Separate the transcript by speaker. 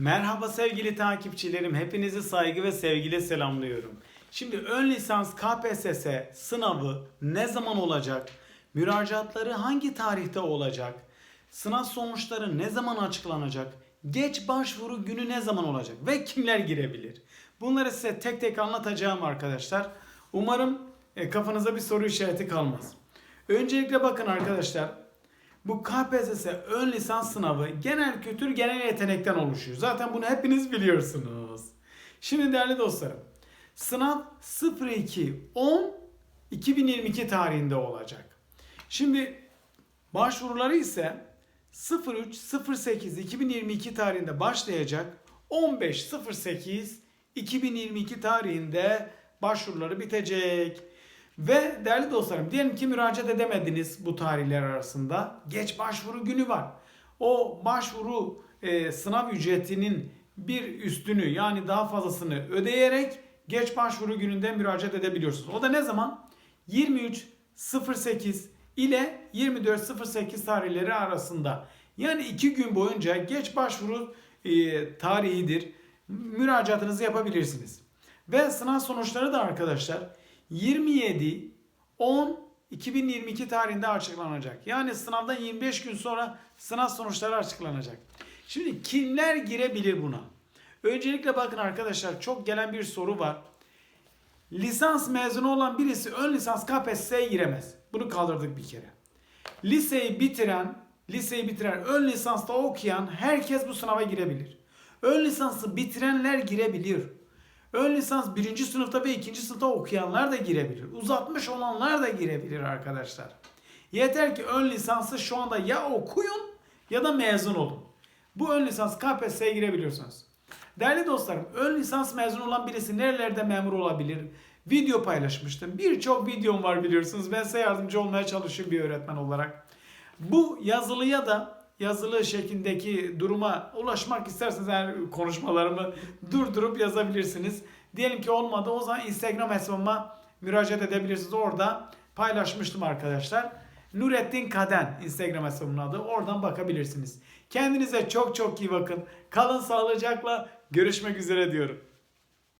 Speaker 1: Merhaba sevgili takipçilerim. Hepinizi saygı ve sevgiyle selamlıyorum. Şimdi ön lisans KPSS sınavı ne zaman olacak? Müracaatları hangi tarihte olacak? Sınav sonuçları ne zaman açıklanacak? Geç başvuru günü ne zaman olacak? Ve kimler girebilir? Bunları size tek tek anlatacağım arkadaşlar. Umarım e, kafanıza bir soru işareti kalmaz. Öncelikle bakın arkadaşlar. Bu KPSS ön lisans sınavı genel kültür genel yetenekten oluşuyor. Zaten bunu hepiniz biliyorsunuz. Şimdi değerli dostlarım. Sınav 02 10 2022 tarihinde olacak. Şimdi başvuruları ise 03 08 2022 tarihinde başlayacak. 15 08 2022 tarihinde başvuruları bitecek. Ve değerli dostlarım diyelim ki müracaat edemediniz bu tarihler arasında. Geç başvuru günü var. O başvuru e, sınav ücretinin bir üstünü yani daha fazlasını ödeyerek geç başvuru gününde müracaat edebiliyorsunuz. O da ne zaman? 23.08 ile 24.08 tarihleri arasında. Yani iki gün boyunca geç başvuru e, tarihidir. Müracaatınızı yapabilirsiniz. Ve sınav sonuçları da arkadaşlar 27 10 2022 tarihinde açıklanacak. Yani sınavdan 25 gün sonra sınav sonuçları açıklanacak. Şimdi kimler girebilir buna? Öncelikle bakın arkadaşlar çok gelen bir soru var. Lisans mezunu olan birisi ön lisans KPSS'ye giremez. Bunu kaldırdık bir kere. Liseyi bitiren, liseyi bitiren, ön lisansta okuyan herkes bu sınava girebilir. Ön lisansı bitirenler girebilir. Ön lisans birinci sınıfta ve ikinci sınıfta okuyanlar da girebilir. Uzatmış olanlar da girebilir arkadaşlar. Yeter ki ön lisansı şu anda ya okuyun ya da mezun olun. Bu ön lisans KPSS'ye girebiliyorsunuz. Değerli dostlarım, ön lisans mezun olan birisi nerelerde memur olabilir? Video paylaşmıştım. Birçok videom var biliyorsunuz. Ben size yardımcı olmaya çalışıyorum bir öğretmen olarak. Bu yazılıya da yazılı şeklindeki duruma ulaşmak isterseniz eğer konuşmalarımı durdurup yazabilirsiniz. Diyelim ki olmadı o zaman Instagram hesabıma müracaat edebilirsiniz. Orada paylaşmıştım arkadaşlar. Nurettin Kaden Instagram hesabımın adı. Oradan bakabilirsiniz. Kendinize çok çok iyi bakın. Kalın sağlıcakla. Görüşmek üzere diyorum.